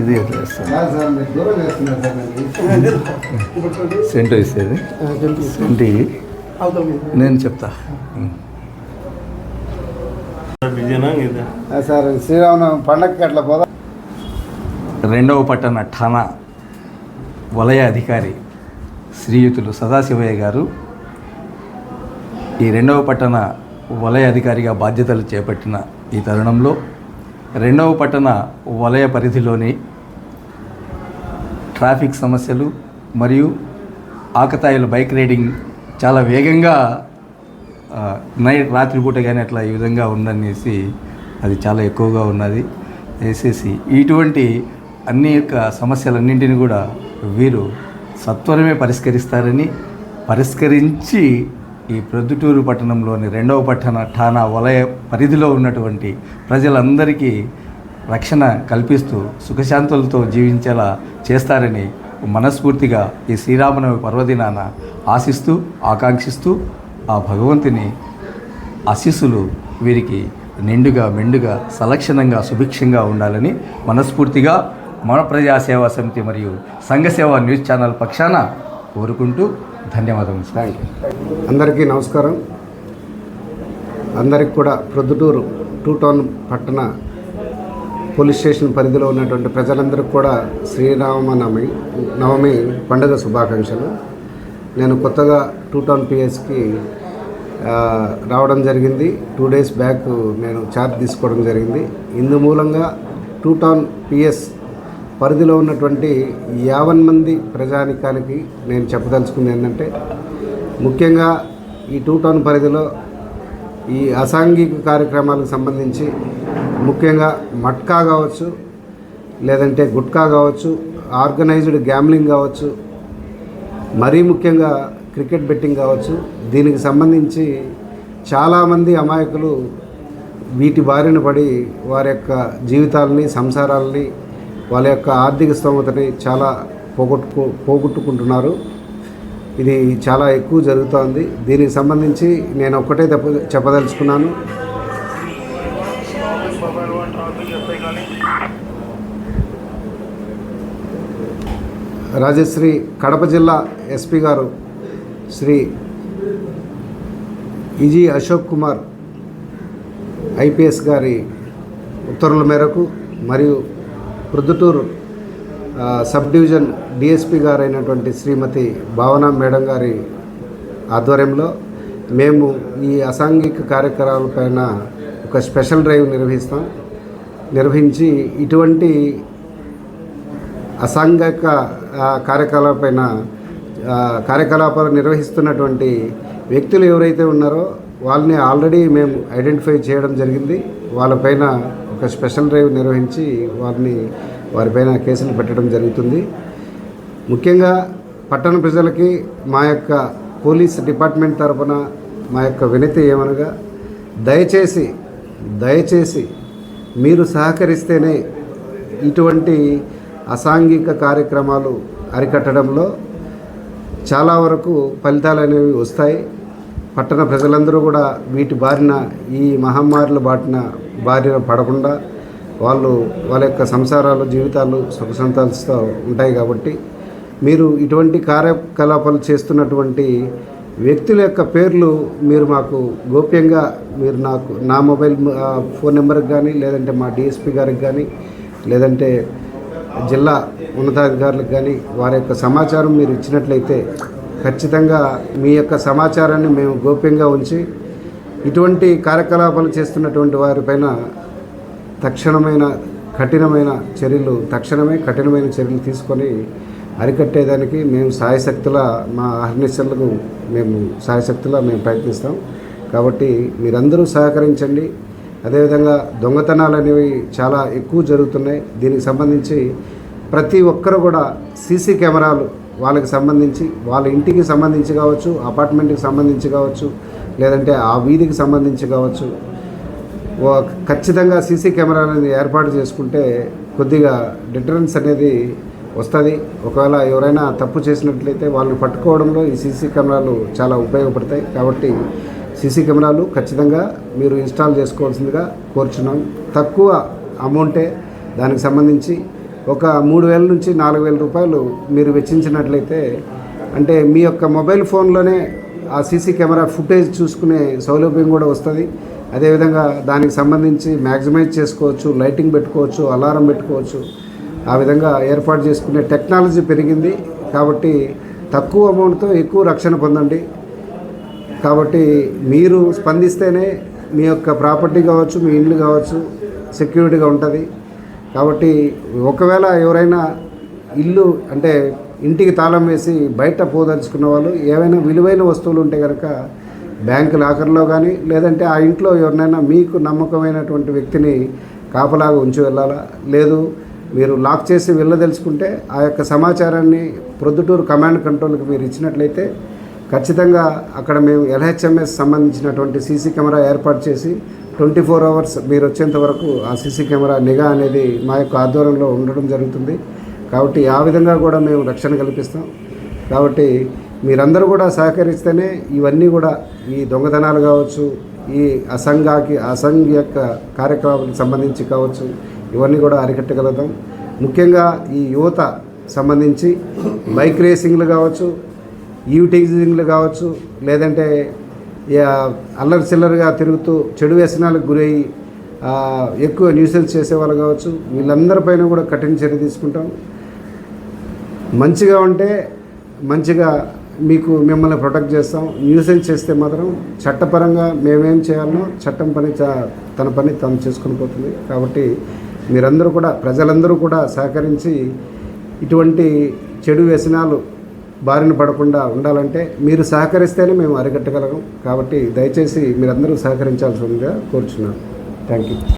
ఇది సెంటు వేసేది. సెంటి నేను చెప్తా. సార్ శ్రీరామనవమి పండగకి అట్లా పోదా రెండవ పట్టణ ఠాణా వలయ అధికారి శ్రీయుతులు సదాశివయ్య గారు ఈ రెండవ పట్టణ వలయ అధికారిగా బాధ్యతలు చేపట్టిన ఈ తరుణంలో రెండవ పట్టణ వలయ పరిధిలోని ట్రాఫిక్ సమస్యలు మరియు ఆకతాయిల బైక్ రైడింగ్ చాలా వేగంగా నైట్ రాత్రిపూట కానీ అట్లా ఈ విధంగా ఉందనేసి అది చాలా ఎక్కువగా ఉన్నది. వేసేసి ఇటువంటి అన్ని యొక్క సమస్యలన్నింటినీ కూడా వీరు సత్వరమే పరిష్కరిస్తారని పరిష్కరించి ఈ ప్రొద్దుటూరు పట్టణంలోని రెండవ పట్టణ ఠానా వలయ పరిధిలో ఉన్నటువంటి ప్రజలందరికీ రక్షణ కల్పిస్తూ సుఖశాంతులతో జీవించేలా చేస్తారని మనస్ఫూర్తిగా ఈ శ్రీరామనవమి పర్వదినాన ఆశిస్తూ ఆకాంక్షిస్తూ ఆ భగవంతుని ఆశీస్సులు వీరికి నిండుగా మెండుగా సలక్షణంగా సుభిక్షంగా ఉండాలని మనస్ఫూర్తిగా మన ప్రజాసేవా సమితి మరియు సంఘసేవా న్యూస్ ఛానల్ పక్షాన కోరుకుంటూ ధన్యవాదాలు సార్. అందరికీ నమస్కారం. అందరికి కూడా ప్రొద్దుటూరు టూ టౌన్ పట్టణ పోలీస్ స్టేషన్ పరిధిలో ఉన్నటువంటి ప్రజలందరికీ కూడా శ్రీరామనవమి నవమి పండుగ శుభాకాంక్షలు. నేను కొత్తగా టూ టౌన్ పిఎస్కి రావడం జరిగింది. టూ డేస్ బ్యాక్ నేను ఛార్జ్ తీసుకోవడం జరిగింది. ఇందు మూలంగా టూ టౌన్ పిఎస్ పరిధిలో ఉన్నటువంటి యావన్ మంది ప్రజానికానికి నేను చెప్పదలుచుకుంది ఏంటంటే ముఖ్యంగా ఈ టూ టౌన్ పరిధిలో ఈ అసాంఘిక కార్యక్రమాలకు సంబంధించి ముఖ్యంగా మట్కా కావచ్చు లేదంటే గుట్కా కావచ్చు ఆర్గనైజ్డ్ గ్యామ్లింగ్ కావచ్చు మరీ ముఖ్యంగా క్రికెట్ బెట్టింగ్ కావచ్చు దీనికి సంబంధించి చాలామంది అమాయకులు వీటి బారిన పడి వారి యొక్క జీవితాలని సంసారాలని వాళ్ళ యొక్క ఆర్థిక స్తోమతని చాలా పోగొట్టుకు పోగొట్టుకుంటున్నారు. ఇది చాలా ఎక్కువ జరుగుతోంది. దీనికి సంబంధించి నేను ఒక్కటే చెప్పదలుచుకున్నాను. రాజశ్రీ కడప జిల్లా ఎస్పీ గారు శ్రీ ఇజీ అశోక్ కుమార్ ఐపీఎస్ గారి ఉత్తర్వుల మేరకు మరియు ప్రొద్దుటూరు సబ్ డివిజన్ డిఎస్పి గారైనటువంటి శ్రీమతి భావన మేడం గారి ఆధ్వర్యంలో మేము ఈ అసాంఘిక కార్యక్రమాలపైన ఒక స్పెషల్ డ్రైవ్ నిర్వహిస్తాం. నిర్వహించి ఇటువంటి అసాంఘిక కార్యకలాపైన కార్యకలాపాలు నిర్వహిస్తున్నటువంటి వ్యక్తులు ఎవరైతే ఉన్నారో వాళ్ళని ఆల్రెడీ మేము ఐడెంటిఫై చేయడం జరిగింది. వాళ్ళపైన ఒక స్పెషల్ డ్రైవ్ నిర్వహించి వారిని వారిపైన కేసులు పెట్టడం జరుగుతుంది. ముఖ్యంగా పట్టణ ప్రజలకి మా యొక్క పోలీస్ డిపార్ట్మెంట్ తరఫున మా యొక్క వినతి ఏమనగా దయచేసి దయచేసి మీరు సహకరిస్తేనే ఇటువంటి అసాంఘిక కార్యక్రమాలు అరికట్టడంలో చాలా వరకు ఫలితాలు అనేవి వస్తాయి. పట్టణ ప్రజలందరూ కూడా వీటి బారిన ఈ మహమ్మారుల బాటిన బారిన పడకుండా వాళ్ళు వాళ్ళ యొక్క సంసారాలు జీవితాలు సుఖ సంతాలతో ఉంటాయి కాబట్టి మీరు ఇటువంటి కార్యకలాపాలు చేస్తున్నటువంటి వ్యక్తుల యొక్క పేర్లు మీరు మాకు గోప్యంగా మీరు నాకు నా మొబైల్ ఫోన్ నెంబర్కి కానీ లేదంటే మా డిఎస్పి గారికి కానీ లేదంటే జిల్లా ఉన్నతాధికారులకు కానీ వారి యొక్క సమాచారం మీరు ఇచ్చినట్లయితే ఖచ్చితంగా మీ యొక్క సమాచారాన్ని మేము గోప్యంగా ఉంచి ఇటువంటి కార్యకలాపాలు చేస్తున్నటువంటి వారిపైన తక్షణమైన కఠినమైన చర్యలు తక్షణమే కఠినమైన చర్యలు తీసుకొని అరికట్టేదానికి మేము సాయశక్తుల మా అహర్నిశలకు మేము సాయశక్తుల మేము ప్రయత్నిస్తాం. కాబట్టి మీరందరూ సహకరించండి. అదేవిధంగా దొంగతనాలు అనేవి చాలా ఎక్కువ జరుగుతున్నాయి. దీనికి సంబంధించి ప్రతి ఒక్కరు కూడా సీసీ కెమెరాలు వాళ్ళకి సంబంధించి వాళ్ళ ఇంటికి సంబంధించి కావచ్చు అపార్ట్మెంట్కి సంబంధించి కావచ్చు లేదంటే ఆ వీధికి సంబంధించి కావచ్చు ఖచ్చితంగా సీసీ కెమెరాలని ఏర్పాటు చేసుకుంటే కొద్దిగా డిటరెన్స్ అనేది వస్తుంది. ఒకవేళ ఎవరైనా తప్పు చేసినట్లయితే వాళ్ళని పట్టుకోవడంలో ఈ సీసీ కెమెరాలు చాలా ఉపయోగపడతాయి. కాబట్టి సీసీ కెమెరాలు ఖచ్చితంగా మీరు ఇన్స్టాల్ చేసుకోవాల్సిందిగా కోరుచున్నాం. తక్కువ అమౌంటే దానికి సంబంధించి ఒక మూడు వేల నుంచి నాలుగు వేల రూపాయలు మీరు వెచ్చించినట్లయితే అంటే మీ యొక్క మొబైల్ ఫోన్లోనే ఆ సీసీ కెమెరా ఫుటేజ్ చూసుకునే సౌలభ్యం కూడా వస్తుంది. అదేవిధంగా దానికి సంబంధించి మ్యాక్సిమైజ్ చేసుకోవచ్చు లైటింగ్ పెట్టుకోవచ్చు అలారం పెట్టుకోవచ్చు. ఆ విధంగా ఏర్పాటు చేసుకునే టెక్నాలజీ పెరిగింది. కాబట్టి తక్కువ అమౌంట్తో ఎక్కువ రక్షణ పొందండి. కాబట్టి మీరు స్పందిస్తేనే మీ యొక్క ప్రాపర్టీ కావచ్చు మీ ఇల్లు కావచ్చు సెక్యూరిటీగా ఉంటుంది. కాబట్టి ఒకవేళ ఎవరైనా ఇల్లు అంటే ఇంటికి తాళం వేసి బయట పోదలుచుకున్న వాళ్ళు ఏవైనా విలువైన వస్తువులు ఉంటే కనుక బ్యాంకు లాకర్లో కానీ లేదంటే ఆ ఇంట్లో ఎవరినైనా మీకు నమ్మకమైనటువంటి వ్యక్తిని కాపలాగా ఉంచి వెళ్ళాలా? లేదు మీరు లాక్ చేసి వెళ్ళదలుచుకుంటే ఆ యొక్క సమాచారాన్ని ప్రొద్దుటూరు కమాండ్ కంట్రోల్కి మీరు ఇచ్చినట్లయితే ఖచ్చితంగా అక్కడ మేము ఎల్హెచ్ఎంఎస్ సంబంధించినటువంటి సీసీ కెమెరా ఏర్పాటు చేసి ట్వంటీ ఫోర్ అవర్స్ మీరు వచ్చేంత వరకు ఆ సీసీ కెమెరా నిఘా అనేది మా యొక్క ఆధ్వర్యంలో ఉండడం జరుగుతుంది. కాబట్టి ఆ విధంగా కూడా మేము రక్షణ కల్పిస్తాం. కాబట్టి మీరందరూ కూడా సహకరిస్తేనే ఇవన్నీ కూడా ఈ దొంగతనాలు కావచ్చు ఈ అసంఘాకి అసంఘ యొక్క కార్యక్రమాలకు సంబంధించి కావచ్చు ఇవన్నీ కూడా అరికట్టగలుగుతాం. ముఖ్యంగా ఈ యువత సంబంధించి బైక్ రేసింగ్లు కావచ్చు ఈవిటైజింగ్లు కావచ్చు లేదంటే అల్లరి చిల్లరగా తిరుగుతూ చెడు వ్యసనాలకు గురయ్యి ఎక్కువ న్యూసెన్స్ చేసేవాళ్ళు కావచ్చు వీళ్ళందరిపైన కూడా కఠిన చర్య తీసుకుంటాం. మంచిగా ఉంటే మంచిగా మీకు మిమ్మల్ని ప్రొటెక్ట్ చేస్తాం. న్యూసెన్స్ చేస్తే మాత్రం చట్టపరంగా మేమేం చేయాలనో చట్టం పని తన పని తాను చేసుకుని పోతుంది. కాబట్టి మీరందరూ కూడా ప్రజలందరూ కూడా సహకరించి ఇటువంటి చెడు వ్యసనాలు బారిన పడకుండా ఉండాలంటే మీరు సహకరిస్తేనే మేము అరికట్టగలం కాబట్టి దయచేసి మీరందరూ సహకరించాల్సిందిగా కోరుచున్నాను. Thank you.